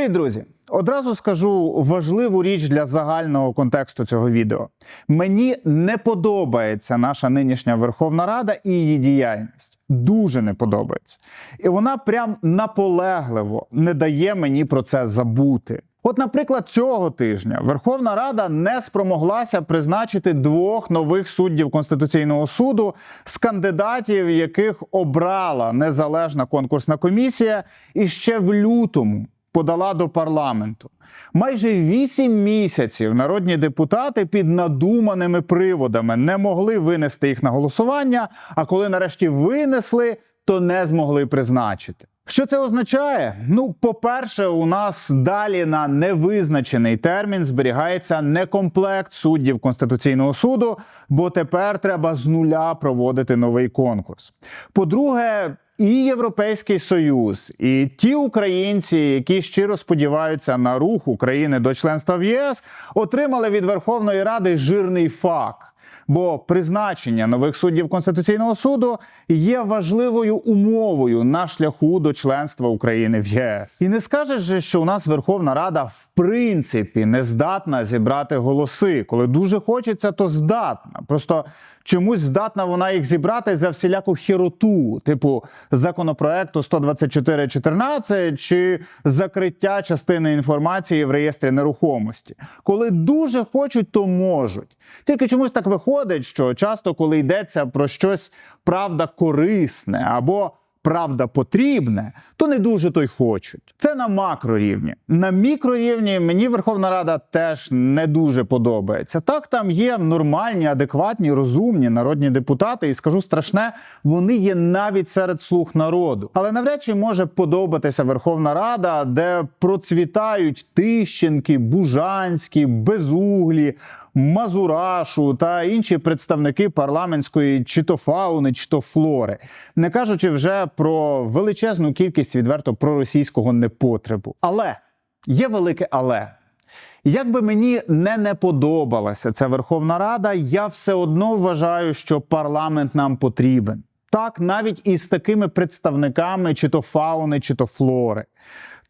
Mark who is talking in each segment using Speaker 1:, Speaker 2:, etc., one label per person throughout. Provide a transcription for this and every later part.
Speaker 1: Привіт, друзі! Одразу скажу важливу річ для загального контексту цього відео. Мені не подобається наша нинішня Верховна Рада і її діяльність. Дуже не подобається. І вона прям наполегливо не дає мені про це забути. От, наприклад, цього тижня Верховна Рада не спромоглася призначити двох нових суддів Конституційного суду з кандидатів, яких обрала незалежна конкурсна комісія, і ще в лютому подала до парламенту. Майже вісім місяців народні депутати під надуманими приводами не могли винести їх на голосування. А коли нарешті винесли, то не змогли призначити. Що це означає? Ну, по-перше, у нас далі на невизначений термін зберігається некомплект суддів Конституційного суду, бо тепер треба з нуля проводити новий конкурс. По-друге, і Європейський Союз, і ті українці, які щиро сподіваються на рух України до членства в ЄС, отримали від Верховної Ради жирний факт. Бо призначення нових суддів Конституційного суду є важливою умовою на шляху до членства України в ЄС. І не скажеш, що у нас Верховна Рада в принципі не здатна зібрати голоси. Коли дуже хочеться, то здатна. Просто чомусь здатна вона їх зібрати за всіляку хіроту, типу законопроекту 124.14 чи закриття частини інформації в реєстрі нерухомості. Коли дуже хочуть, то можуть. Тільки чомусь так виходить, що часто, коли йдеться про щось правда корисне або правда потрібне, то не дуже то й хочуть. Це на макрорівні. На мікрорівні мені Верховна Рада теж не дуже подобається. Так, там є нормальні, адекватні, розумні народні депутати, і скажу страшне, вони є навіть серед слуг народу. Але навряд чи може подобатися Верховна Рада, де процвітають Тищенки, Бужанські, Безуглі. Мазурашу та інші представники парламентської чи то фауни, чи то флори, не кажучи вже про величезну кількість відверто проросійського непотребу. Але є велике але. Як би мені не не подобалася ця Верховна Рада, я все одно вважаю, що парламент нам потрібен. Так, навіть із такими представниками, чи то фауни, чи то флори.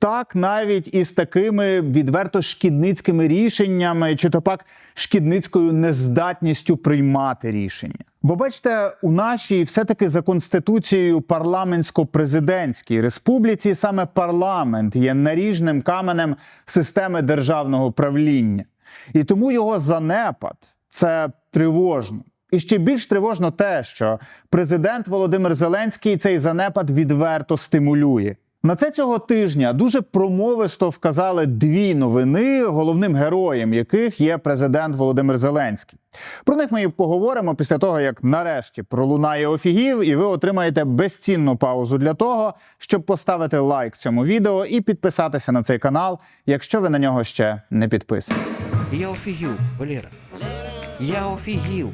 Speaker 1: Так, навіть із такими відверто шкідницькими рішеннями, чи то пак шкідницькою нездатністю приймати рішення. Бо бачите, у нашій все-таки за конституцією парламентсько-президентській республіці саме парламент є наріжним каменем системи державного правління, і тому його занепад це тривожно. І ще більш тривожно те, що президент Володимир Зеленський цей занепад відверто стимулює. На це цього тижня дуже промовисто вказали дві новини, головним героєм яких є президент Володимир Зеленський. Про них ми і поговоримо після того, як нарешті пролунає офігів, і ви отримаєте безцінну паузу для того, щоб поставити лайк цьому відео і підписатися на цей канал, якщо ви на нього ще не підписані.
Speaker 2: Я офігів, Валера. Я офігів.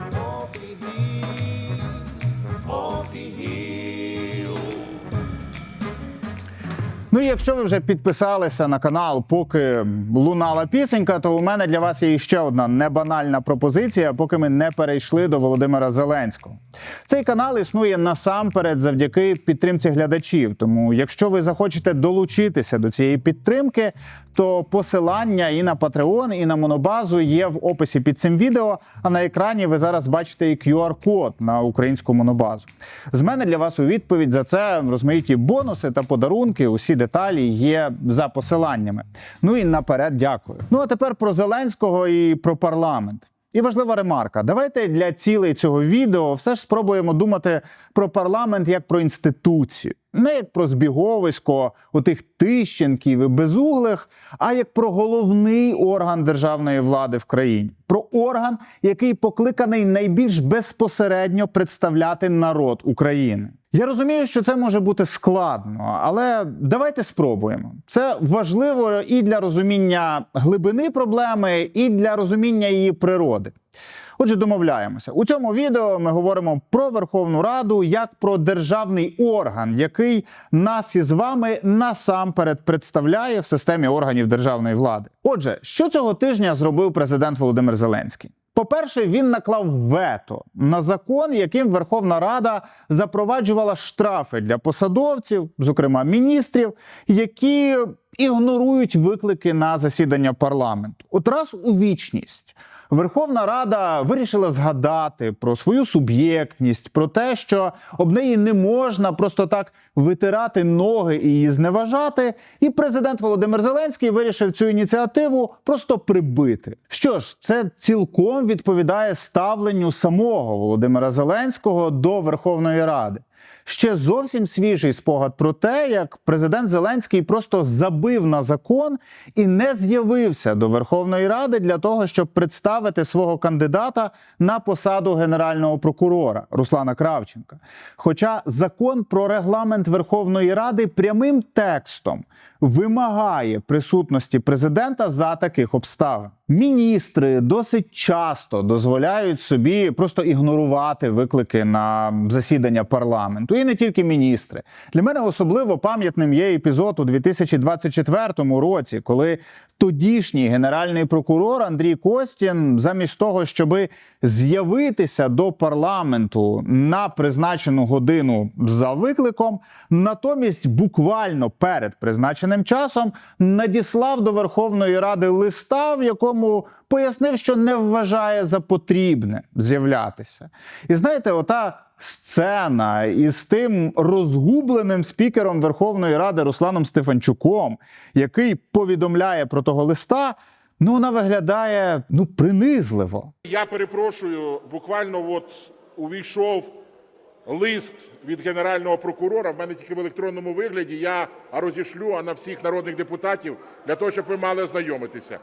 Speaker 1: Ну і якщо ви вже підписалися на канал, поки лунала пісенька, то у мене для вас є ще одна небанальна пропозиція, поки ми не перейшли до Володимира Зеленського. Цей канал існує насамперед завдяки підтримці глядачів. Тому, якщо ви захочете долучитися до цієї підтримки, то посилання і на Patreon, і на Монобазу є в описі під цим відео. А на екрані ви зараз бачите і QR-код на українську монобазу. З мене для вас у відповідь за це розмаїті бонуси та подарунки. Усі деталі є за посиланнями. Ну і наперед дякую. Ну а тепер про Зеленського і про парламент. І важлива ремарка. Давайте для цілей цього відео все ж спробуємо думати про парламент як про інституцію, не як про збіговисько отих тищенків і безуглих, а як про головний орган державної влади в країні, про орган, який покликаний найбільш безпосередньо представляти народ України. Я розумію, що це може бути складно, але давайте спробуємо. Це важливо і для розуміння глибини проблеми, і для розуміння її природи. Отже, домовляємося. У цьому відео ми говоримо про Верховну Раду як про державний орган, який нас із вами насамперед представляє в системі органів державної влади. Отже, що цього тижня зробив президент Володимир Зеленський? По-перше, він наклав вето на закон, яким Верховна Рада запроваджувала штрафи для посадовців, зокрема міністрів, які ігнорують виклики на засідання парламенту. От раз у вічність. Верховна Рада вирішила згадати про свою суб'єктність, про те, що об неї не можна просто так витирати ноги і її зневажати. І президент Володимир Зеленський вирішив цю ініціативу просто прибити. Що ж, це цілком відповідає ставленню самого Володимира Зеленського до Верховної Ради. Ще зовсім свіжий спогад про те, як президент Зеленський просто забив на закон і не з'явився до Верховної Ради для того, щоб представити свого кандидата на посаду генерального прокурора Руслана Кравченка. Хоча закон про регламент Верховної Ради прямим текстом вимагає присутності президента за таких обставин. Міністри досить часто дозволяють собі просто ігнорувати виклики на засідання парламенту, і не тільки міністри. Для мене особливо пам'ятним є епізод у 2024 році, коли тодішній генеральний прокурор Андрій Костін, замість того, щоби з'явитися до парламенту на призначену годину за викликом, натомість буквально перед призначеним часом надіслав до Верховної Ради листа, в якому пояснив, що не вважає за потрібне з'являтися. І знаєте, ота сцена із тим розгубленим спікером Верховної Ради Русланом Стефанчуком, який повідомляє про того листа. Ну, вона виглядає ну принизливо.
Speaker 3: Я перепрошую, буквально от увійшов лист від генерального прокурора. В мене тільки в електронному вигляді. Я розішлю а на всіх народних депутатів для того, щоб ви мали ознайомитися.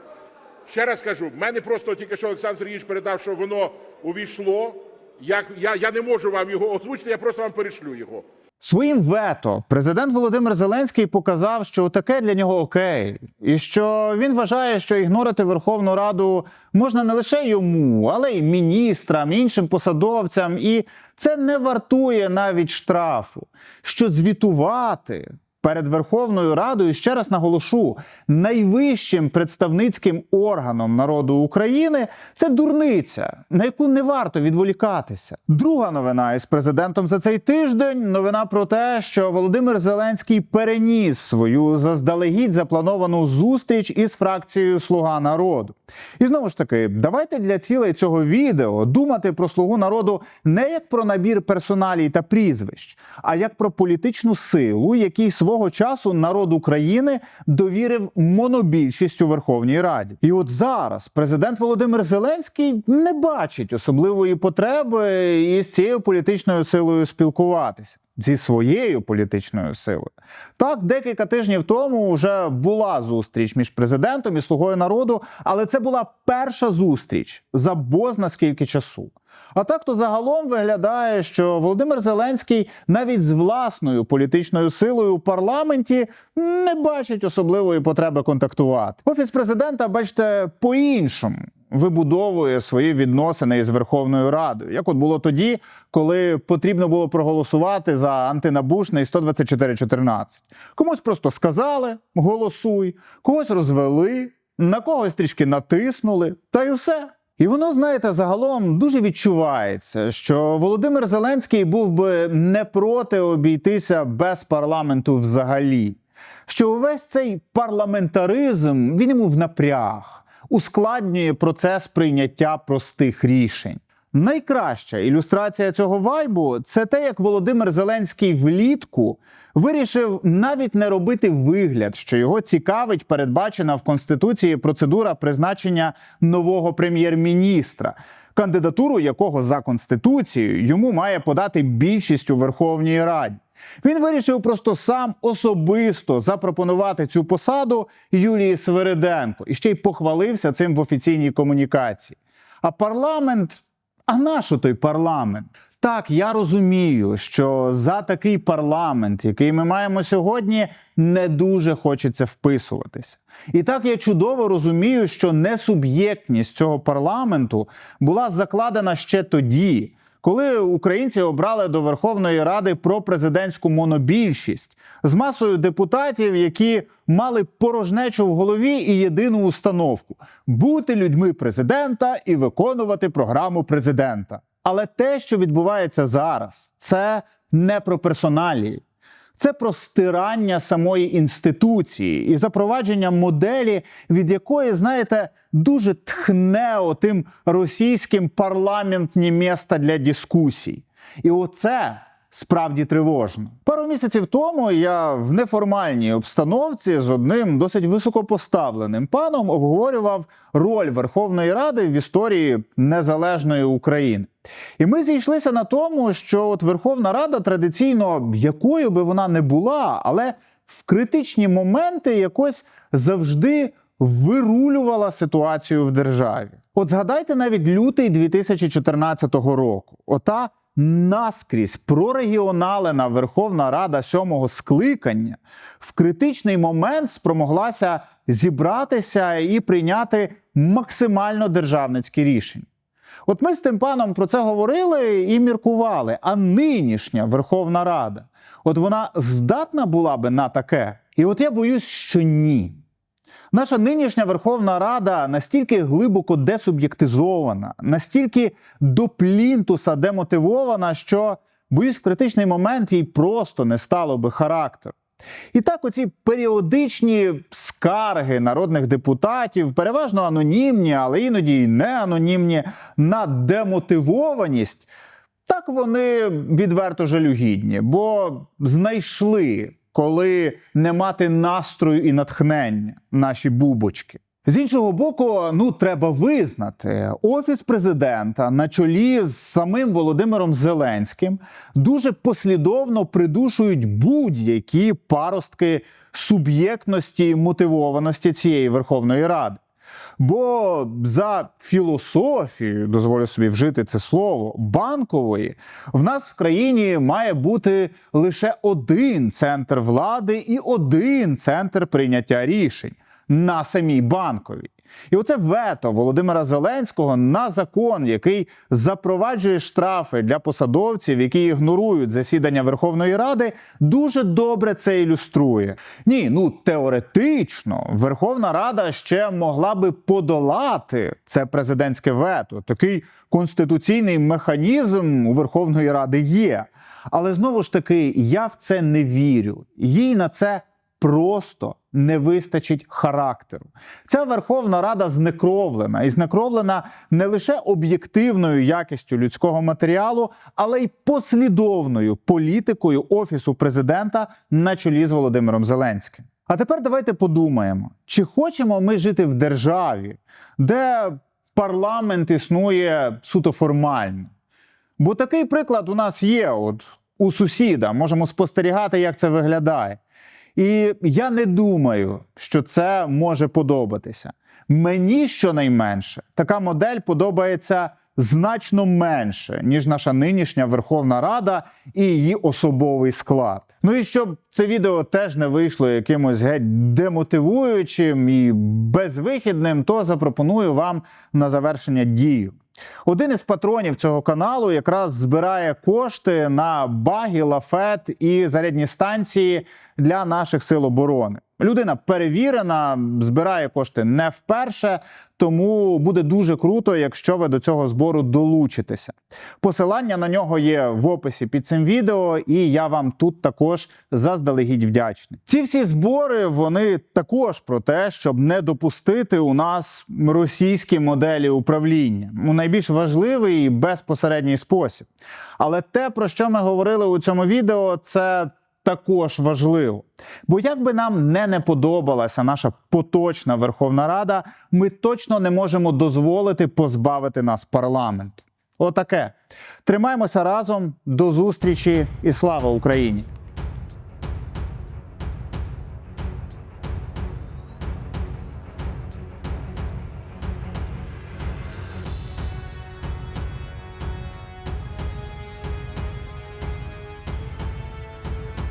Speaker 3: Ще раз кажу, в мене просто тільки що Олександр Сергійович передав, що воно увійшло. Як я, я не можу вам його озвучити, я просто вам перешлю його.
Speaker 1: Своїм вето президент Володимир Зеленський показав, що таке для нього окей, і що він вважає, що ігнорити Верховну Раду можна не лише йому, але й міністрам, іншим посадовцям, і це не вартує навіть штрафу. Що звітувати перед Верховною Радою ще раз наголошу, найвищим представницьким органом народу України це дурниця, на яку не варто відволікатися. Друга новина із президентом за цей тиждень новина про те, що Володимир Зеленський переніс свою заздалегідь заплановану зустріч із фракцією Слуга народу. І знову ж таки, давайте для цілей цього відео думати про слугу народу не як про набір персоналій та прізвищ, а як про політичну силу, якій свого часу народ України довірив монобільшість у Верховній Раді. І от зараз президент Володимир Зеленський не бачить особливої потреби із цією політичною силою спілкуватися. Зі своєю політичною силою так декілька тижнів тому вже була зустріч між президентом і слугою народу, але це була перша зустріч за бозна скільки часу. А так то загалом виглядає, що Володимир Зеленський навіть з власною політичною силою у парламенті не бачить особливої потреби контактувати. Офіс президента, бачите, по-іншому вибудовує свої відносини із Верховною Радою, як от було тоді, коли потрібно було проголосувати за антинабушний 124.14. Комусь просто сказали голосуй, когось розвели, на когось трішки натиснули, та й все. І воно, знаєте, загалом дуже відчувається, що Володимир Зеленський був би не проти обійтися без парламенту взагалі. Що увесь цей парламентаризм він йому в напряг, ускладнює процес прийняття простих рішень. Найкраща ілюстрація цього вайбу це те, як Володимир Зеленський влітку вирішив навіть не робити вигляд, що його цікавить передбачена в конституції процедура призначення нового прем'єр-міністра, кандидатуру якого за конституцією йому має подати більшість у Верховній Раді. Він вирішив просто сам особисто запропонувати цю посаду Юлії Свириденко і ще й похвалився цим в офіційній комунікації. А парламент. А нащо той парламент? Так, я розумію, що за такий парламент, який ми маємо сьогодні, не дуже хочеться вписуватися. І так я чудово розумію, що несуб'єктність цього парламенту була закладена ще тоді, коли українці обрали до Верховної Ради пропрезидентську монобільшість з масою депутатів, які мали порожнечу в голові і єдину установку бути людьми президента і виконувати програму президента. Але те, що відбувається зараз, це не про персоналії. Це про стирання самої інституції і запровадження моделі, від якої, знаєте, дуже тхне отим російським парламент не місто для дискусій. І оце справді тривожно. Пару місяців тому я в неформальній обстановці з одним досить високопоставленим паном обговорював роль Верховної Ради в історії незалежної України. І ми зійшлися на тому, що от Верховна Рада традиційно, якою би вона не була, але в критичні моменти якось завжди вирулювала ситуацію в державі. От згадайте навіть лютий 2014 року. Ота наскрізь прорегіоналена Верховна Рада сьомого скликання в критичний момент спромоглася зібратися і прийняти максимально державницькі рішення. От ми з тим паном про це говорили і міркували. А нинішня Верховна Рада, от вона здатна була би на таке? І от я боюсь, що ні. Наша нинішня Верховна Рада настільки глибоко десуб'єктизована, настільки до плінтуса демотивована, що боюсь, в критичний момент їй просто не стало би характеру. І так, оці періодичні скарги народних депутатів, переважно анонімні, але іноді й не анонімні, на демотивованість, так вони відверто жалюгідні, бо знайшли, коли не мати настрою і натхнення наші бубочки. З іншого боку, ну треба визнати, офіс президента на чолі з самим Володимиром Зеленським дуже послідовно придушують будь-які паростки суб'єктності і мотивованості цієї Верховної Ради. Бо за філософією, дозволю собі вжити це слово, банкової, в нас в країні має бути лише один центр влади і один центр прийняття рішень на самій банковій. І оце вето Володимира Зеленського на закон, який запроваджує штрафи для посадовців, які ігнорують засідання Верховної Ради, дуже добре це ілюструє. Ні, ну теоретично Верховна Рада ще могла би подолати це президентське вето. Такий конституційний механізм у Верховної Ради є. Але знову ж таки, я в це не вірю. Їй на це просто не вистачить характеру. Ця Верховна Рада знекровлена і знекровлена не лише об'єктивною якістю людського матеріалу, але й послідовною політикою офісу президента на чолі з Володимиром Зеленським. А тепер давайте подумаємо, чи хочемо ми жити в державі, де парламент існує суто формально. Бо такий приклад у нас є. От у сусіда можемо спостерігати, як це виглядає. І я не думаю, що це може подобатися. Мені щонайменше така модель подобається значно менше, ніж наша нинішня Верховна Рада і її особовий склад. Ну і щоб це відео теж не вийшло якимось геть демотивуючим і безвихідним, то запропоную вам на завершення дію. Один із патронів цього каналу якраз збирає кошти на баги, лафет і зарядні станції для наших сил оборони. Людина перевірена, збирає кошти не вперше, тому буде дуже круто, якщо ви до цього збору долучитеся. Посилання на нього є в описі під цим відео, і я вам тут також заздалегідь вдячний. Ці всі збори вони також про те, щоб не допустити у нас російські моделі управління у найбільш важливий і безпосередній спосіб. Але те, про що ми говорили у цьому відео, це також важливо. Бо як би нам не не подобалася наша поточна Верховна Рада, ми точно не можемо дозволити позбавити нас парламенту. Отаке. Тримаємося разом. До зустрічі і слава Україні!